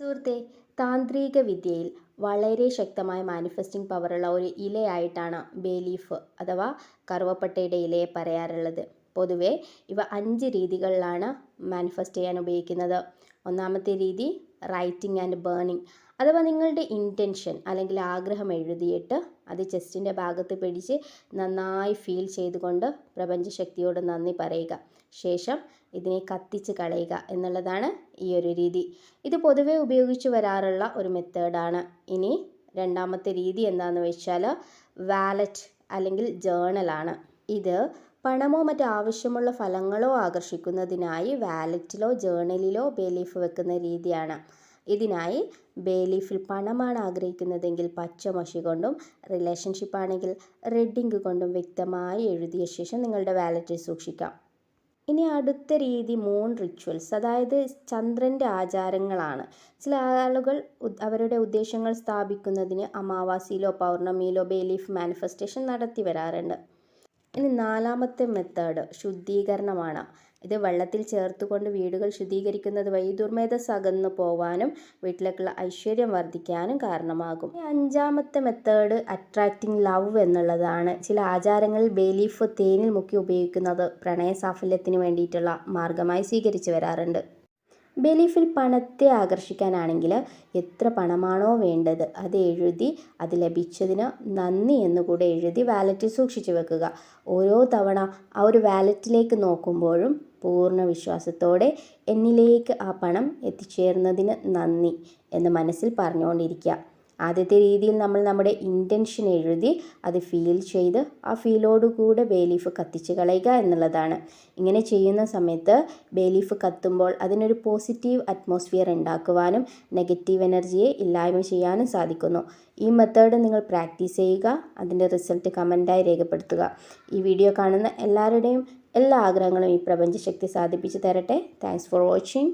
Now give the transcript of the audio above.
സുഹൃത്തെ താന്ത്രിക വിദ്യയിൽ വളരെ ശക്തമായ മാനിഫെസ്റ്റിംഗ് പവറുള്ള ഒരു ഇലയായിട്ടാണ് ബേ ലീഫ് അഥവാ കറുവപ്പട്ടയുടെ ഇലയെ പറയാറുള്ളത്. പൊതുവേ ഇവ അഞ്ച് രീതികളിലാണ് മാനിഫെസ്റ്റ് ചെയ്യാൻ ഉപയോഗിക്കുന്നത്. ഒന്നാമത്തെ രീതി റൈറ്റിംഗ് ആൻഡ് ബേണിംഗ് അഥവാ നിങ്ങളുടെ ഇന്റൻഷൻ അല്ലെങ്കിൽ ആഗ്രഹം എഴുതിയിട്ട് അത് ചെസ്റ്റിന്റെ ഭാഗത്ത് പിടിച്ച് നന്നായി ഫീൽ ചെയ്തുകൊണ്ട് പ്രപഞ്ചശക്തിയോട് നന്ദി പറയുക. ശേഷം ഇതിനെ കത്തിച്ച് കളയുക എന്നുള്ളതാണ് ഈ ഒരു രീതി. ഇത് പൊതുവെ ഉപയോഗിച്ച് വരാറുള്ള ഒരു മെത്തേഡാണ് ഇനി രണ്ടാമത്തെ രീതി എന്താണെന്ന് വെച്ചാൽ വാലറ്റ് അല്ലെങ്കിൽ ജേണലാണ് ഇത് പണമോ മറ്റ് ആവശ്യമുള്ള ഫലങ്ങളോ ആകർഷിക്കുന്നതിനായി വാലറ്റിലോ ജേണലിലോ ബേലീഫ് വെക്കുന്ന രീതിയാണ്. ഇതിനായി ബേലീഫിൽ പണമാണ് ആഗ്രഹിക്കുന്നതെങ്കിൽ പച്ച മഷി കൊണ്ടും റിലേഷൻഷിപ്പ് ആണെങ്കിൽ റെഡിങ് കൊണ്ടും വ്യക്തമായി എഴുതിയ ശേഷം നിങ്ങളുടെ വാലറ്റിൽ സൂക്ഷിക്കാം. ഇനി അടുത്ത രീതി മൂൺ റിച്വൽസ്. അതായത് ചന്ദ്രന്റെ ആചാരങ്ങളാണ്. ചില ആളുകൾ അവരുടെ ഉദ്ദേശങ്ങൾ സ്ഥാപിക്കുന്നതിന് അമാവാസിയിലോ പൗർണമിയിലോ ബേലീഫ് മാനിഫെസ്റ്റേഷൻ നടത്തി വരാറുണ്ട്. ഇനി നാലാമത്തെ മെത്തേഡ് ശുദ്ധീകരണമാണ്. ഇത് വെള്ളത്തിൽ ചേർത്തുകൊണ്ട് വീടുകൾ ശുദ്ധീകരിക്കുന്നത് വഴി ദുർമേധസ് അകന്നു പോവാനും വീട്ടിലേക്കുള്ള ഐശ്വര്യം വർദ്ധിക്കാനും കാരണമാകും. അഞ്ചാമത്തെ മെത്തേഡ് അട്രാക്റ്റിംഗ് ലവ് എന്നുള്ളതാണ്. ചില ആചാരങ്ങളിൽ ബേലീഫ് തേനിൽ മുക്കി ഉപയോഗിക്കുന്നത് പ്രണയ സാഫല്യത്തിന് വേണ്ടിയിട്ടുള്ള മാർഗമായി സ്വീകരിച്ചു വരാറുണ്ട്. ബെലീഫിൽ പണത്തെ ആകർഷിക്കാനാണെങ്കിൽ എത്ര പണമാണോ വേണ്ടത്. അത് എഴുതി അത് ലഭിച്ചതിന് നന്ദി എന്ന് എന്നുകൂടെ എഴുതി വാലറ്റിൽ സൂക്ഷിച്ചു വെക്കുക. ഓരോ തവണ ആ ഒരു വാലറ്റിലേക്ക് നോക്കുമ്പോഴും പൂർണ വിശ്വാസത്തോടെ എന്നിലേക്ക് ആ പണം എത്തിച്ചേർന്നതിന് നന്ദി എന്ന് മനസ്സിൽ പറഞ്ഞുകൊണ്ടിരിക്കുക. ആദ്യത്തെ രീതിയിൽ നമ്മൾ നമ്മുടെ ഇന്റൻഷൻ എഴുതി അത് ഫീൽ ചെയ്ത് ആ ഫീലോടുകൂടെ ബേലീഫ് കത്തിച്ച് കളയുക എന്നുള്ളതാണ്. ഇങ്ങനെ ചെയ്യുന്ന സമയത്ത് ബേലീഫ് കത്തുമ്പോൾ അതിനൊരു പോസിറ്റീവ് അറ്റ്മോസ്ഫിയർ ഉണ്ടാക്കുവാനും നെഗറ്റീവ് എനർജിയെ ഇല്ലായ്മ ചെയ്യാനും സാധിക്കുന്നു. ഈ മെത്തേഡ് നിങ്ങൾ പ്രാക്ടീസ് ചെയ്യുക അതിന്റെ റിസൾട്ട് കമന്റായി രേഖപ്പെടുത്തുക. ഈ വീഡിയോ കാണുന്ന എല്ലാവരുടെയും എല്ലാ ആഗ്രഹങ്ങളും ഈ പ്രപഞ്ചശക്തി സാധിപ്പിച്ചു തരട്ടെ. Thanks for watching